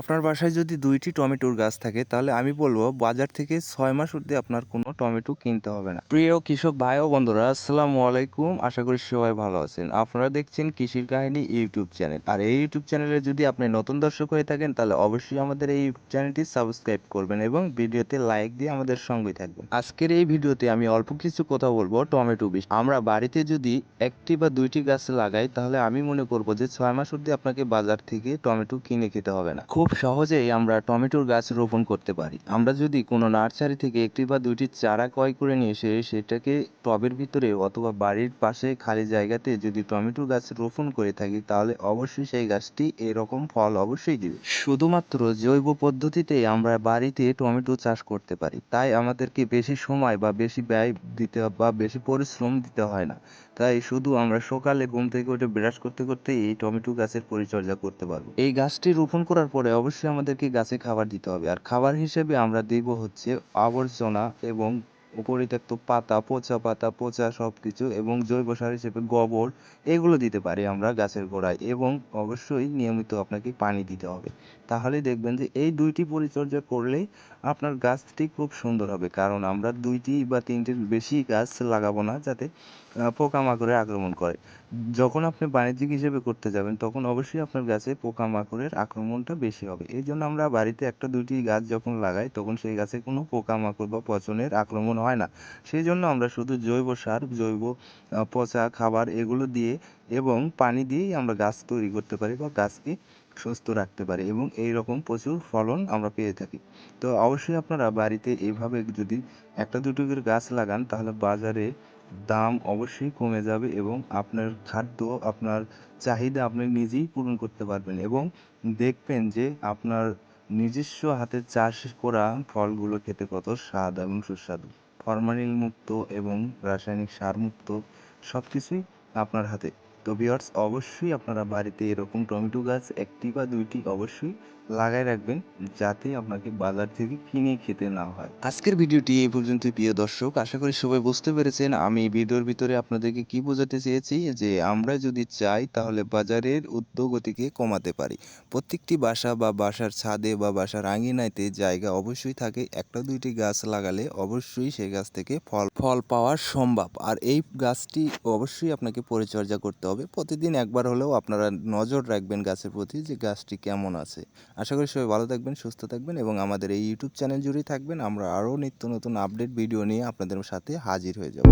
আপনার বাসায় যদি দুইটি টমেটোর গাছ থাকে, তাহলে আমি বলব বাজার থেকে ছয় মাস অবধি আপনার কোনো টমেটো কিনতে হবে না। প্রিয় কৃষক ভাই ও বন্ধুরা, আসসালামু আলাইকুম। আশা করি সবাই ভালো আছেন। আপনারা দেখছেন কৃষির কাহিনী ইউটিউব চ্যানেল। আর এই ইউটিউব চ্যানেলে যদি আপনি নতুন দর্শক হয়ে থাকেন, তাহলে অবশ্যই আমাদের এই ইউটিউব চ্যানেলটি সাবস্ক্রাইব করবেন এবং ভিডিওতে লাইক দিয়ে আমাদের সঙ্গে থাকবেন। আজকের এই ভিডিওতে আমি অল্প কিছু কথা বলব টমেটো বিষ আমরা বাড়িতে যদি একটি বা দুইটি গাছ লাগাই, তাহলে আমি মনে করব যে ছয় মাস অবধি আপনাকে বাজার থেকে টমেটো কিনে খেতে হবে না। খুব সহজেই আমরা টমেটোর গাছ রোপণ করতে পারি। আমরা যদি কোনো নার্সারি থেকে একটি বা দুইটি চারা ক্রয় করে নিয়ে এসে সেটাকে টবের ভিতরে অথবা বাড়ির পাশে খালি জায়গাতে যদি টমেটো গাছ রোপণ করে থাকি, তাহলে অবশ্যই সেই গাছটি এরকম ফল অবশ্যই দিবে। শুধুমাত্র জৈব পদ্ধতিতে আমরা বাড়িতে টমেটো চাষ করতে পারি। তাই আমাদেরকে বেশি সময় বা বেশি ব্যয় দিতে বা বেশি পরিশ্রম দিতে হয় না। তাই শুধু আমরা সকালে ঘুম থেকে উঠে ব্রাশ করতে করতে এই টমেটো গাছের পরিচর্যা করতে পারব। এই গাছটি রোপণ করার পরে অবশ্যই আমাদেরকে গাছে খাবার দিতে হবে। আর খাবার হিসেবে আমরা দেব হচ্ছে আবর্জনা এবং পরিত্যক্ত পাতা, পচা পাতা, পচা সব কিছু এবং জৈব সার হিসেবে গোবর, এগুলো দিতে পারি আমরা গাছের গোড়ায় এবং অবশ্যই নিয়মিত আপনাকে পানি দিতে হবে। তাহলে দেখবেন যে এই দুইটি পরিচর্যা করলেই আপনার গাছটি খুব সুন্দর হবে। কারণ আমরা দুইটি বা তিনটির বেশি গাছ লাগাবো না যাতে পোকামাকড়ে আক্রমণ করে। যখন আপনি বাণিজ্যিক হিসেবে করতে যাবেন, তখন অবশ্যই আপনার গাছে পোকামাকড়ের আক্রমণটা বেশি হবে। এই জন্য আমরা বাড়িতে একটা দুইটি গাছ যখন লাগাই, তখন সেই গাছে কোনো পোকামাকড় বা পচনের আক্রমণ হয় না। সেই জন্য আমরা শুধু জৈব সার, জৈব পচা খাবার এগুলো দিয়ে এবং পানি দিয়েই আমরা গাছ তৈরি করতে পারি বা গাছকে সুস্থ রাখতে পারি এবং এই রকম প্রচুর ফলন আমরা পেয়ে থাকি। তো অবশ্যই আপনারা বাড়িতে এইভাবে যদি একটা দুটো করে গাছ লাগান, তাহলে বাজারে দাম অবশ্যই কমে যাবে এবং আপনার খাদ্য, আপনার চাহিদা আপনি নিজেই পূরণ করতে পারবেন এবং দেখবেন যে আপনার নিজস্ব হাতে চাষ করা ফলগুলো খেতে কত স্বাদ এবং সুস্বাদু। ফরমালিন মুক্ত এবং রাসায়নিক সার মুক্ত সব কিছুই আপনার হাতে। তো ভিউয়ার্স, অবশ্যই আপনারা বাড়িতে এরকম টমেটো গাছ একটি বা দুইটি অবশ্যই লাগাই রাখবেন, যাতে আপনাকে বাজার থেকে কিনে খেতে না হয়। আজকের ভিডিওটি এই পর্যন্ত প্রিয় দর্শক। আশা করি সবাই বুঝতে পেরেছেন আমি ভিডিওর ভিতরে আপনাদেরকে কি বোঝাতে চেয়েছি, যে আমরা যদি চাই তাহলে বাজারের উদ্যোগতিকে কমাতে পারি। প্রত্যেকটি বাসা বা বাসার ছাদে বা বাসার আঙিনাইতে জায়গা অবশ্যই থাকে, একটা দুইটি গাছ লাগালে অবশ্যই সেই গাছ থেকে ফল ফল পাওয়া সম্ভব। আর এই গাছটি অবশ্যই আপনাকে পরিচর্যা করতে হবে। প্রতিদিন একবার হলেও আপনারা নজর রাখবেন গাছের প্রতি যে গাছটি কেমন আছে। আশা করি সবাই ভালো থাকবেন, সুস্থ থাকবেন এবং আমাদের এই ইউটিউব চ্যানেল জুড়েই থাকবেন। আমরা আরও নিত্য নতুন আপডেট, ভিডিও নিয়ে আপনাদের সাথে হাজির হয়ে যাব।